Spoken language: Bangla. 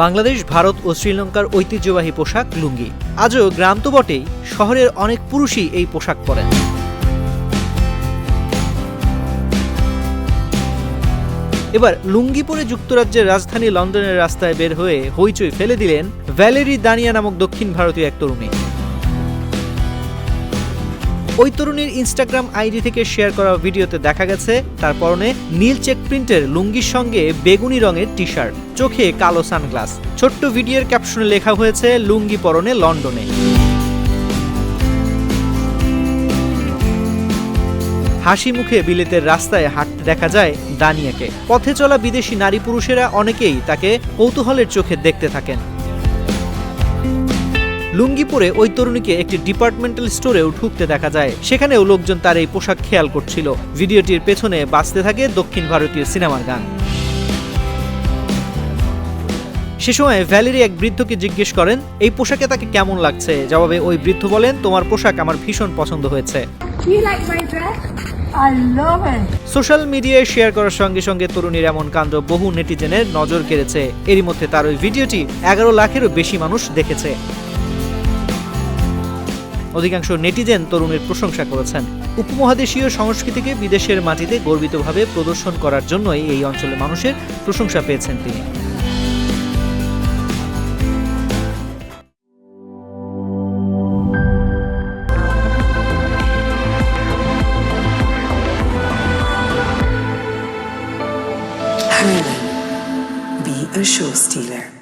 বাংলাদেশ, ভারত ও শ্রীলঙ্কার ঐতিহ্যবাহী পোশাক লুঙ্গি। আজও গ্রাম তো বটেই, শহরের অনেক পুরুষই এই পোশাক পরেন। এবার লুঙ্গি পরে যুক্তরাজ্যের রাজধানী লন্ডনের রাস্তায় বের হয়ে হইচই ফেলে দিলেন ভ্যালেরি দানিয়া নামক দক্ষিণ ভারতীয় এক তরুণী। ওই তরুণীর ইনস্টাগ্রাম আইডি থেকে শেয়ার করা ভিডিওতে দেখা গেছে, তার পরনে নীল চেক প্রিন্টের লুঙ্গির সঙ্গে বেগুনি রঙের টি শার্ট চোখে কালো সানগ্লাস। ছোট্ট ভিডিওর ক্যাপশনে লেখা হয়েছে, লুঙ্গি পরনে লন্ডনে। হাসি মুখে বিলেতের রাস্তায় হাঁটতে দেখা যায় দানিয়াকে। পথে চলা বিদেশি নারী পুরুষেরা অনেকেই তাকে কৌতূহলের চোখে দেখতে থাকেন। লুঙ্গি পরে ওই তরুণীকে একটি ডিপার্টমেন্টাল স্টোরেও ঢুকতে দেখা যায়। সেখানেও লোকজন তার এই পোশাক খেয়াল করছিল। ভিডিওটির পেছনে বাঁচতে থাকে দক্ষিণ ভারতীয় সিনেমার গান। সে সময় ভ্যালেরি এক বৃদ্ধকে জিজ্ঞেস করেন এই পোশাকে তাকে কেমন লাগছে? জবাবে ওই বৃদ্ধ বলেন তোমার পোশাক আমার ভীষণ পছন্দ হয়েছে. সোশ্যাল মিডিয়ায় শেয়ার করার সঙ্গে সঙ্গে তরুণীর এমন কাণ্ড বহু নেটিজেনের নজর কেড়েছে। এরই মধ্যে তার ওই ভিডিওটি এগারো লাখেরও বেশি মানুষ দেখেছে। অধিকাংশ নেটিজেন তরুণের প্রশংসা করেছেন উপমহাদেশীয় সংস্কৃতিকে বিদেশের মাটিতে গর্বিতভাবে প্রদর্শন করার জন্যই এই অঞ্চলের মানুষের প্রশংসা পেয়েছেন তিনি a show stealer.